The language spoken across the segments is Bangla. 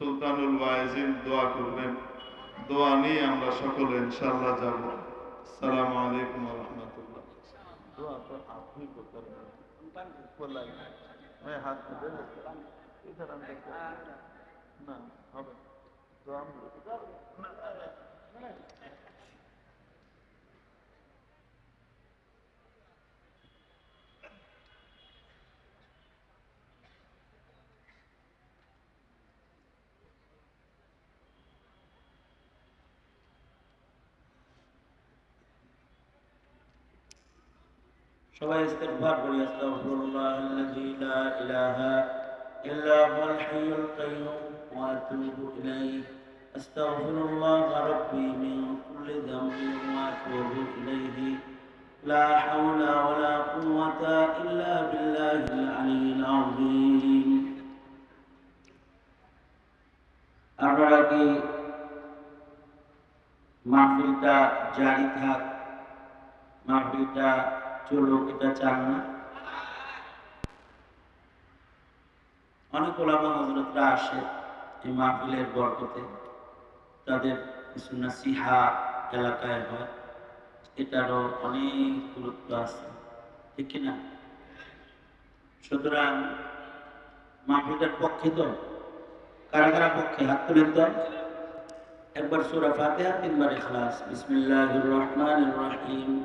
সুলতানুল ওয়াইজিন দোয়া করবেন দোয়া নিয়ে আমরা সকলে ইনশাআল্লাহ যাব আসসালামু আলাইকুম ওয়া রাহমাতুল্লাহ দোয়া তো আপনি করতে পারবেন मैं हाथ में दे लेता इधर अंदर ना হবে তো আমরা সবাই ইস্তেগফার করি আস্তাগফিরুল্লাহ আল্লাযী লা ইলাহা ইল্লা হুয়াল হাইয়ুল কাইয়্যুম ওয়া আতুবু ইলাইহি আস্তাগফিরুল্লাহ রাব্বি মিন কুল্লি যামবিন ওয়া আতুবু ইলাইহি লা হাওলা ওয়া লা কুওয়াতা ইল্লা বিল্লাহিল আলিয়্যিল আযীম আপনারা কি মাহফিলটা জারি থাক মাহফিলটা চলুক এটা চান না। অনেক ওলামা হজরতরা আসে এই মাহফিলের বরকতে। তাদের কিছু নাসিহা এলাকায় হয়। এটারও অনেক গুরুত্ব আছে। ঠিক কিনা? সুতরাং মাহফিলটার পক্ষে তো? কারা কারা পক্ষে? হাত তুলেন তো। একবার সূরা ফাতিহা, তিনবার ইখলাস। বিসমিল্লাহির রহমানির রহিম।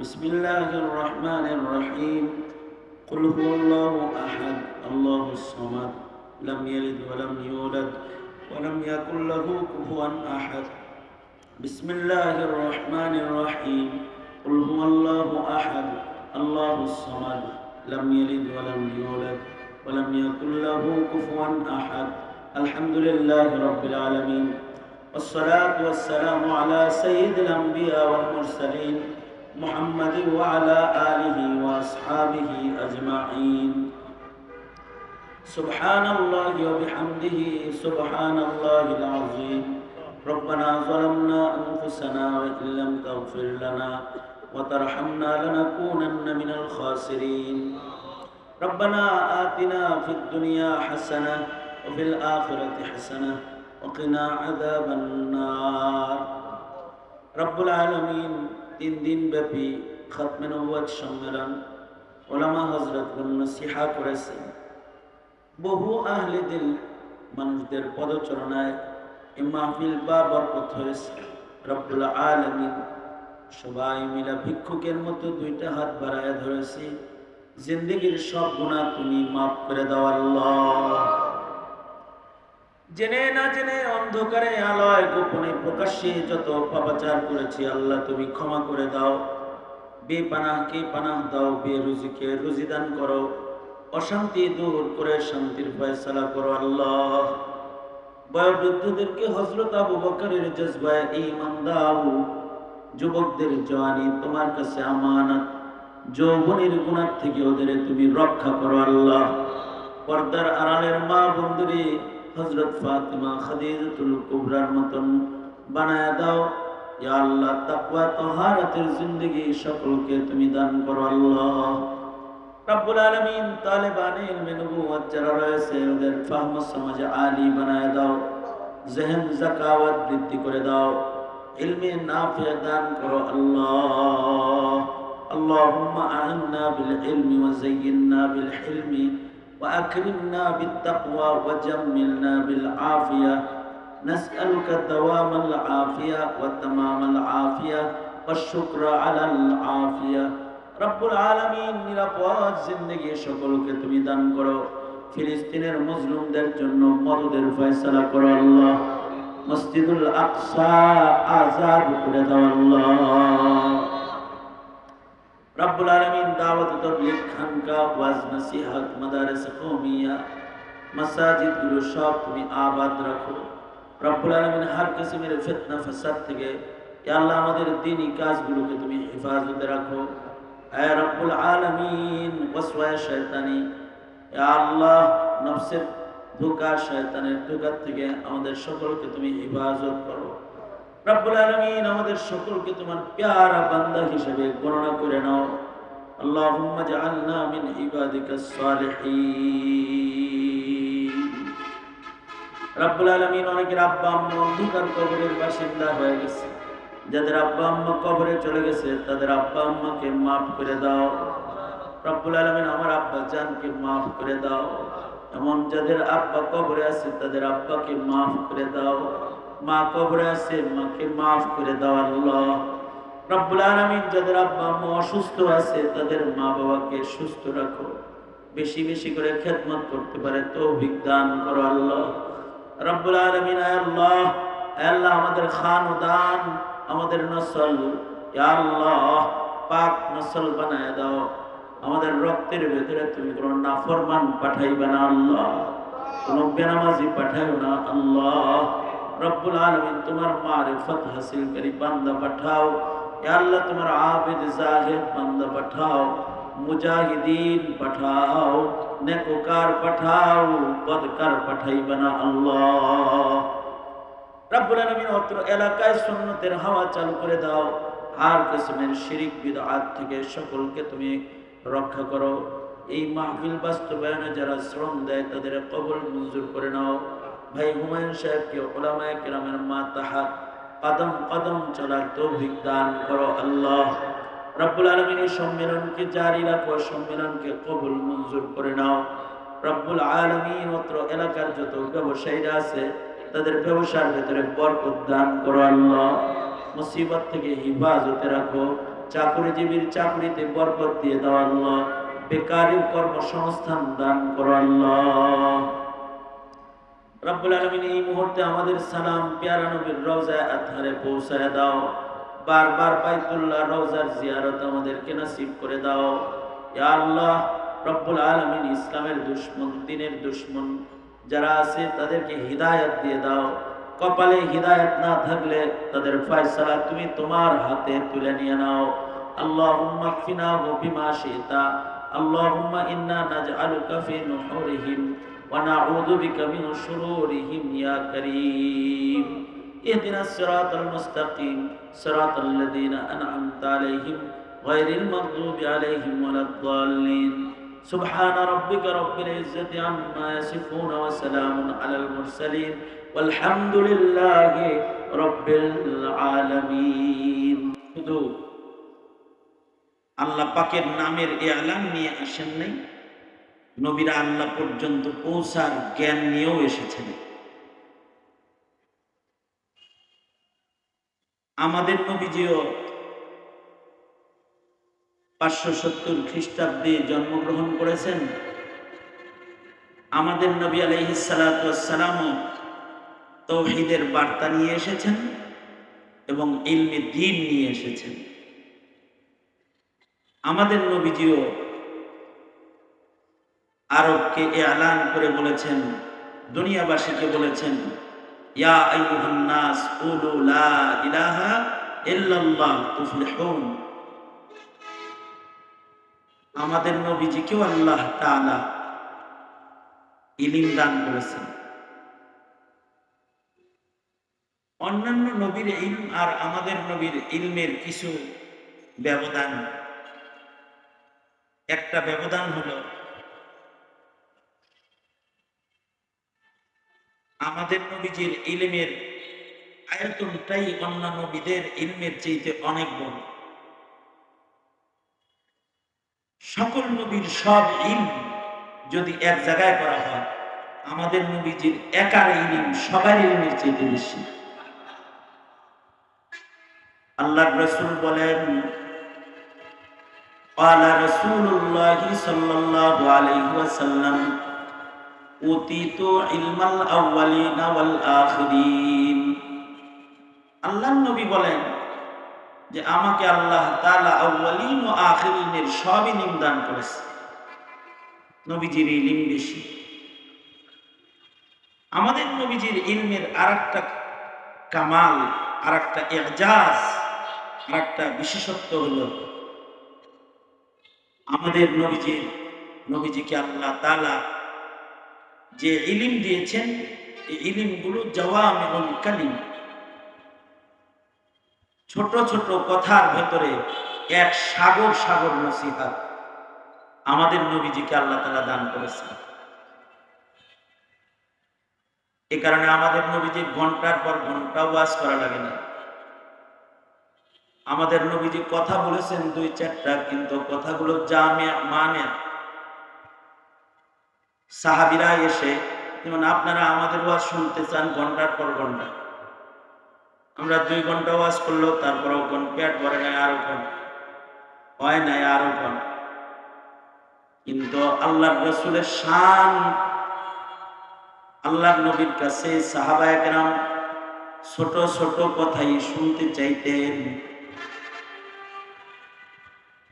بسم الله الرحمن الرحيم. قل هو الله أحد الله الصمد لم يلد ولم يولد ولم يكن له كفوا أحد. بسم الله الرحمن الرحيم. قل هو الله أحد الله الصمد لم يلد ولم يولد ولم يكن له كفوا أحد. الحمد لله رب العالمين. والصلاة والسلام على سيد الأنبياء والمرسلين محمد وعلى آله وأصحابه أجمعين. سبحان الله وبحمده سبحان الله العظيم. ربنا ظلمنا أنفسنا وإن لم تغفر لنا وترحمنا لنكونن من الخاسرين. ربنا آتنا في الدنيا حسنة وفي الآخرة حسنة وقنا عذاب النار. রব্বুল আলমিন তিন দিন ব্যাপী খাতমে নবাদ সম্মেলন ওলামা হজরত সিহা করেছে বহু আহলে দিল মানুষদের পদচরণায় এ মাহফিল বা বরকত হয়েছে। রব্বুল আলমিন সবাই মিলা ভিক্ষুকের মতো দুইটা হাত বাড়ায় ধরেছে, জিন্দগির সব গুণা তুমি মাফ করে দেওয়াল্লা জেনে না জেনে অন্ধকারে আলয় গোপনে প্রকাশ্যে যত পাপাচার করেছি, আল্লাহ তুমি ক্ষমা করে দাও। বে পানাহকে পানাহ দাও বে রুজিকে রুজি দান করো। অশান্তি দূর করে শান্তির ফয়সালা করো আল্লাহ। বয়োবৃদ্ধদেরকে হজরত আবু বকরের জজবায় ঈমান দাও। যুবকদের জওয়ানি তোমার কাছে আমানত। যৌবনের গুণার থেকে ওদের তুমি রক্ষা করো আল্লাহ। পর্দার আড়ালের মা বন্ধুরে হজরত ফাতিমা খাদিজাতুল কুবরার মতন বানায় দাও ইয়া আল্লাহ তাকওয়া তাহারাতের জিন্দেগি সকলকে তুমি দান করো আল্লাহ রব্বুল আলামিন তালেবান ইলমে নবুয়ত যারা রয়েছে ওদের ফাহম সমাজ আলী বানায় দাও জেহেন জাকাওয়াত বৃদ্ধি করে দাও ইলমে নাফিয়া দান করো আল্লাহ اللهم أعنا بالعلم وزينا بالحلم وأكرمنا بالتقوى وجملنا بالعافية نسألك دوام العافية وتمام العافية والشكر على العافية রব্বুল আলমিন নিরাপদ জিন্দগি সকলকে তুমি দান করো ফিলিস্তিনের মুসলিমদের জন্য মদদের ফয়সালা করো আল্লাহ মসজিদুল আকসা আজাদ করে দাও আল্লাহ রব্বুল আলমিন দাওয়াত তবলিগ খানকা, ওয়াজ, নসিহত, মাদারিস, কওমিয়া মাসাজিদগুলো সব তুমি আবাদ রাখো। রব্বুল আলমিন হার কিসিমের ফেতনা থেকে আল্লাহ আমাদের দিনই কাজগুলোকে তুমি হেফাজতে রাখো। আয় রব্বুল আলমিন ওয়াসওয়ায়া আল্লাহ নফসের ধোকা শয়তানের থেকে আমাদের সকলকে তুমি হেফাজত করো। রব্বুল আলমিন আমাদের সকলকে তোমার প্যারা বান্দা হিসেবে গণনা করে নাও اللهم اجعلنا من عبادك الصالحين রব্বুল আলমিন অনেকের আব্বা আম্মা অন্ধকার কবরের বাসিন্দা হয়ে গেছে যাদের আব্বা আম্মা কবরে চলে গেছে তাদের আব্বা আম্মাকে মাফ করে দাও রব্বুল আলমিন আমার আব্বা জানকে মাফ করে দাও এমন যাদের আব্বা কবরে আছে তাদের আব্বাকে মাফ করে দাও মা কবরে আছে, মাকে মাফ করে দাও আল্লাহ। রব্বুল আলমিন যাদের আব্বা আম্মা অসুস্থ আছে, তাদের মা বাবাকে সুস্থ রাখো। বেশি বেশি করে খেদমত করতে পারে তো দান করো আল্লাহ। রব্বুল আলমিন আল্লাহ আল্লাহ আমাদের খান দান আমাদের নসল। আল্লাহ, পাক নসল বানায় দাও। আমাদের রক্তের ভেতরে তুমি কোনো নাফরমান পাঠাইবে না আল্লাহ। কোনো বেনামাজি পাঠাইও না আল্লাহ। রব্বুল আলমিন তোমার মারিফত হাসিলকারী বান্দা পাঠাও। আল্লাহ, তোমার আবেদ জাহিদ বান্দা পাঠাও। মুজাহিদিন পাঠাও, নেকোকার পাঠাও, বদকার পাঠাইবে না আল্লাহ। রব্বুল আলামিন অত্র এলাকায় সুন্নতের হাওয়া চালু করে দাও। আর কিসমের শিরিক বিদআত থেকে সকলকে তুমি রক্ষা করো। এই মাহফিল বাস্তবায়নে যারা শ্রম দেয়, তাদের কবল মঞ্জুর করে নাও। ভাই হুমায়ুন সাহেবকে ওলামায়ে কেরামের মা তাহাত কদম কদম চলার তৌফিক দান করো আল্লাহ। রব্বুল আলমিন এই সম্মেলনকে জারি রাখো, সম্মেলনকে কবুল মঞ্জুর করে নাও। রব্বুল আলমিন অত্র এলাকার যত ব্যবসায়ীরা আছে, তাদের ব্যবসার ভেতরে বরকত দান করো আল্লাহ। মুসিবত থেকে হিফাজতে রাখো, চাকরিজীবীর চাকরিতে বরকত দিয়ে দাও আল্লাহ। বেকারি কর্মসংস্থান দান করো আল্লাহ। রব্বুল আলমিন এই মুহূর্তে আমাদের সালাম, পেয়ারা নবীর রওজায় আধারে পৌঁছায় দাও। বারবার বাইতুল্লাহ রওজার জিয়ারত আমাদেরকে নসিব করে দাও। ইয়া আল্লাহ, রব্বুল আলমিন ইসলামের দুশ্মন, দিনের দুশ্মন যারা আছে তাদেরকে হিদায়ত দিয়ে দাও। কপালে হিদায়ত না থাকলে তাদের ফয়সালা তুমি তোমার হাতে তুলে নিয়ে নাও। আল্লাহুম্মা কফিনা বিমা শিতা। আল্লাহুম্মা ইন্না নাজআলুকা ফি নুহুরিহিম। ওয়া নাউযু বিকা মিন শুরুরিহিম ইয়া কারীম اهدنا الصراط المستقيم صراط الذين أنعمت عليهم غير المغضوب عليهم ولا الضالين سبحان ربك رب العزة عما يصفون وسلام على المرسلين والحمد لله رب العالمين শুধু আল্লাহ পাকের নামের এলান নিয়ে আসেন নাই নবীরা আল্লাহ পর্যন্ত পৌঁছার জ্ঞান নিয়েও এসেছেন। আমাদের নবীজিও পাঁচশো সত্তর খ্রিস্টাব্দে জন্মগ্রহণ করেছেন। আমাদের নবী আলহিসালামও তৌহিদের বার্তা নিয়ে এসেছেন এবং ইলমে দিন নিয়ে এসেছেন। আমাদের নবীজিও আরবকে এ আলান করে বলেছেন, দুনিয়াবাসীকে বলেছেন, ইয়া আইয়ুহান নাস লা ইলাহা আমাদের নবীজিকেও আল্লাহ ইলিম দান করেছেন। অন্যান্য নবীর ইলম আর আমাদের নবীর ইলমের কিছু ব্যবধান। একটা ব্যবধান হলো আমাদের নবীজির ইলমের আয়তনটাই অন্য নবীদের ইলমের চাইতে অনেক বড় সকল নবীর সব ইলম যদি এক জায়গায় করা হয় আমাদের নবীজির একার ইলিম সবার ইলমের চাইতে বেশি আল্লাহ রসুল বলেন قال رسول الله صلى الله عليه وسلم উতিত ইলমাল আউয়ালিনা নবী বলেন যে আমাকে আল্লাহ তাআলা সবই ও দান করেছে। নবীজির ইলম বেশি। আমাদের নবীজির ইলমের আরেকটা কামাল আর আরেকটা এজাজ, আরেকটা বিশেষত্ব হলো আমাদের নবীজির, নবীজিকে আল্লাহ তালা যে ইলিম দিয়েছেন, এই ইলিমগুলো জওয়াম এবং কালিম। ছোট ছোট কথার ভেতরে এক সাগর সাগর নসিহাত আমাদের নবীজিকে আল্লাহ তালা দান করেছেন। এ কারণে আমাদের নবীজি ঘণ্টার পর ঘণ্টা ওয়াজ করা লাগে না। আমাদের নবীজি কথা বলেছেন দুই চারটা, কিন্তু কথাগুলো জামে মানে সাহাবিরা এসে যেমন আপনারা আমাদের ওয়াজ শুনতে চান ঘণ্টার পর ঘণ্টা। আমরা দুই ঘণ্টা ওয়াজ করল তারপরেও কোন পেট ভরে নাই আরও কোন, হয় নাই আরও কোন। কিন্তু আল্লাহ রসুলের শান আল্লাহ নবীর কাছে সাহাবায় কেরাম ছোট ছোট কথাই শুনতে চাইতেন।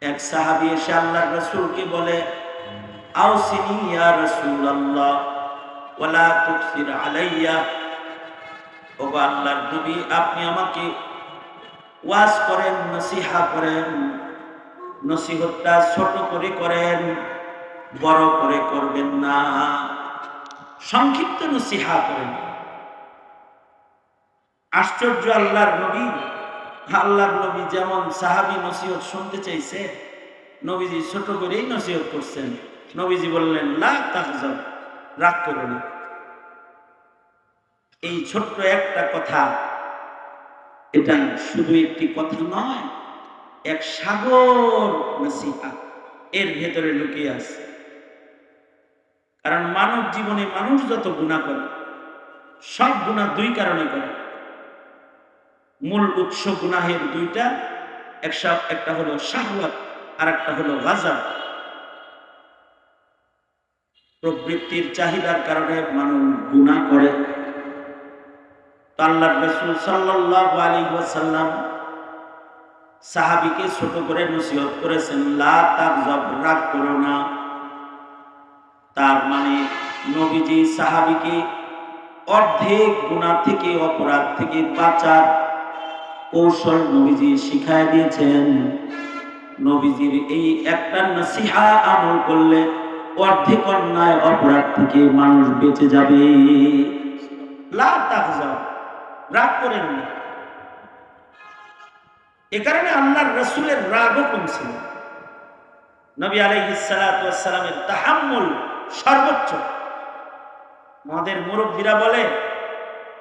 এক সাহাবি এসে আল্লাহ রসুলকে বলে আউসিনি ইয়া রাসূল আল্লাহ ওয়ালা তুকসির আলাইয়া। ওগো আল্লাহর নবী, আপনি আমাকে ওয়াজ করেন, নসিহা করেন, নসিহতটা ছোট করে করেন, বড় করে করবেন না। সংক্ষিপ্ত নসিহা করেন। আশ্চর্য আল্লাহর নবী আল্লাহর নবী যেমন সাহাবি নসিহত শুনতে চাইছে, নবীজি ছোট করেই নসিহত করছেন। নবীজি বললেন লা তাহজাব রাগ করো না। এই ছোট্ট একটা কথা, এটা শুধু একটি কথা নয়, এক সাগর নসিহা, এর ভেতরে লুকিয়ে আছে। কারণ মানব জীবনে মানুষ যত গুণা করে, সব গুণা দুই কারণে করে। মূল উৎস গুনাহের দুইটা, একটা একটা হলো শাহওয়াত আর একটা হলো গাজা প্রবৃত্তির চাহিদার কারণে মানুষ গুণা করে। আল্লাহ রসুল সাল্লাল্লাহু আলাইহি ওয়াসাল্লাম সাহাবীকে ছোট করে নসিহত করেছেন, লা তাগজাব, রাগ করো না। তার মানে নবীজি সাহাবীকে অর্ধেক গুণা থেকে, অপরাধ থেকে বাঁচার কৌশল নবীজি শিখায় দিয়েছেন। নবীজির এই একটা নসিহা আমল করলে অর্ধেক অন্যায় অপরাধ থেকে মানুষ বেঁচে যাবে। লা তাহজাব রাগ করেন না। এ কারণে আল্লাহর রসুলের রাগও কমছিল নবী আলাইহিসালামের তাহাম্মুল সর্বোচ্চ। আমাদের মুরব্বীরা বলে,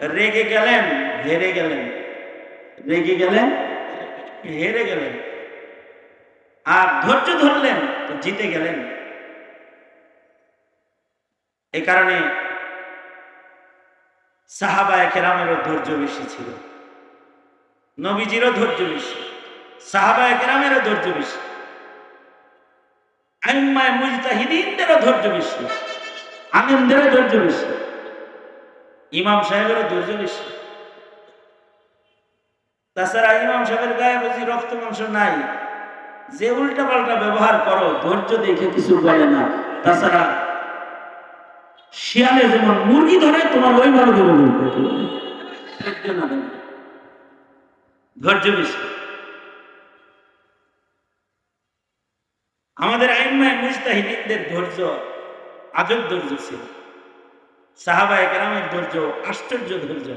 রেগে গেলেন, হেরে গেলেন। রেগে গেলেন, হেরে গেলেন। আর ধৈর্য ধরলেন, তো জিতে গেলেন। এ কারণে সাহাবা কেরামেরও ধৈর্য বেশি ছিল। নবীজিরও ধৈর্য বেশি। সাহাবা কেরামেরও ধৈর্য বেশি। মুজতাহিদিনদেরও ধৈর্য বেশি। আনন্দেরও ধৈর্য বেশি। ইমাম সাহেবেরও ধৈর্য বেশি। তাছাড়া ইমাম সাহেবের গায়ে বুঝি রক্ত মাংস নাই। যে উল্টা পাল্টা ব্যবহার করো, ধৈর্য দেখে কিছু বলে না। তাছাড়া শিয়ালে যেমন মুরগি ধরে, তোমার ওইভাবে ধরে। ধৈর্য বিষয় আমাদের আইম্মায় মুস্তাহিদিনদের ধৈর্য, আজব ধৈর্য ছিল। সাহাবায় একরামের ধৈর্য, আশ্চর্য ধৈর্য।